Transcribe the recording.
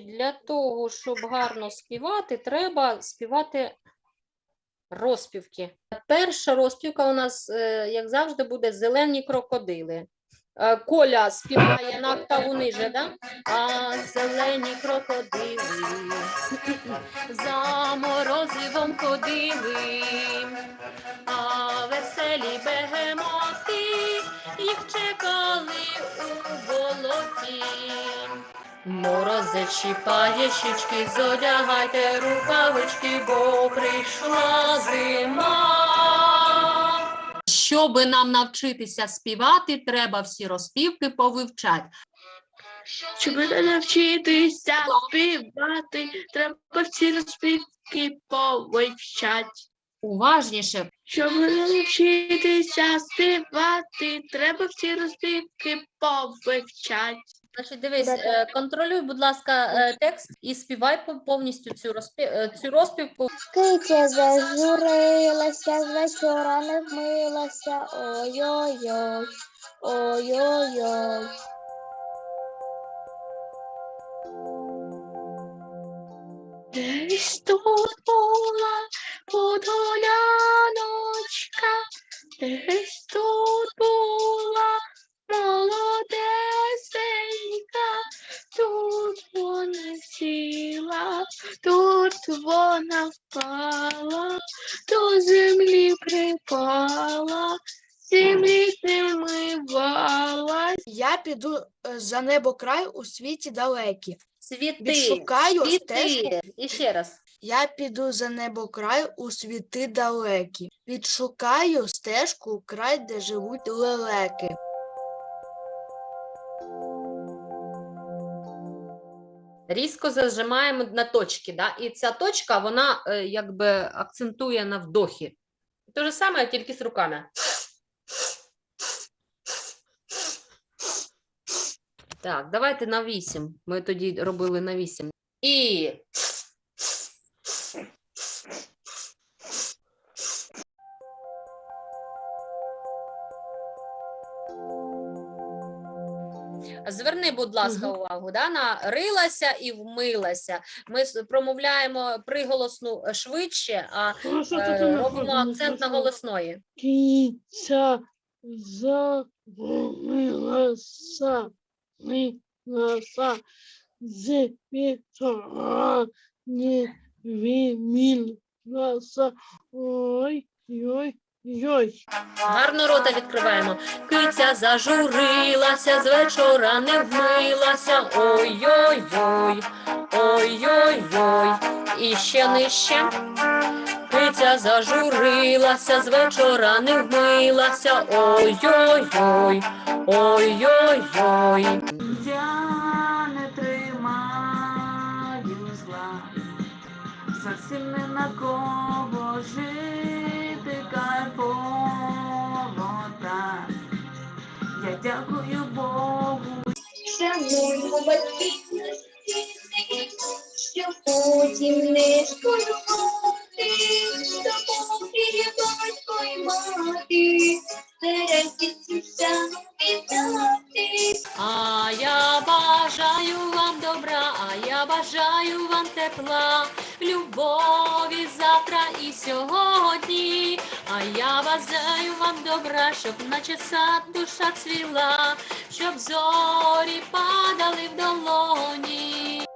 Для того, щоб гарно співати, треба співати розпівки. Перша розпівка у нас, е, як завжди, буде зелені крокодили. Е, Коля співає на октаву ниже, да? А зелені крокодили за морозивом ходили, а веселі бегемоти їх чекали у болоті. Морозе чіпає щічки, зодягайте рукавички, бо прийшла зима. Щоби нам навчитися співати, треба всі розпівки повивчати. Щоб навчитися співати, треба всі розпівки повивчати. Уважніше. Щоб навчитися співати, треба всі розпівки повивчати. Значить, дивись, е, контролюй, будь ласка, е, текст і співай по- повністю цю, розпі... е, цю розпівку. Киця зажурилася, з вечора не вмилася. Ой-ой-ой, ой-ой-ой. Десь тут була подоляночка, десь тут була молодесенька, тут вона сіла, тут вона впала, до землі припала, землі змивалась. Я піду е, за небо край у світі далекі. Світи, Відшукаю стежку. світи. І ще раз. Я піду за небо край у світи далекі. Відшукаю стежку край, де живуть лелеки. Різко зажимаємо на точки, да? і ця точка, вона е, якби акцентує на вдохі. Те ж саме, тільки з руками. Так, давайте на 8. Ми тоді робили на 8. І. Зверни, будь ласка, увагу, да, на рилася і вмилася. Ми промовляємо приголосну е, швидше, а е, робимо акцент на голосної. Киця завмилася, милася, з вітра не вимілася. Ой, ой, ой. Гарно рота відкриваємо. Киця зажурилася, з вечора не вмилася. Ой-ой-ой, ой-ой-ой. І ще нижче. Киця зажурилася, з вечора не вмилася. Ой-ой-ой, ой-ой-ой. Я не тримаю зла, зовсім не на кого жити кайфово так. Я дякую Богу. Шануймо батьківності, щоб потім не шкодувати, допомогти батько й мати, старайтеся віддати. А я бажаю вам добра, а я бажаю вам тепла, любові завтра і сьогодні. А я бажаю вам добра, щоб наче сад душа цвіла, щоб зорі падали в долоні.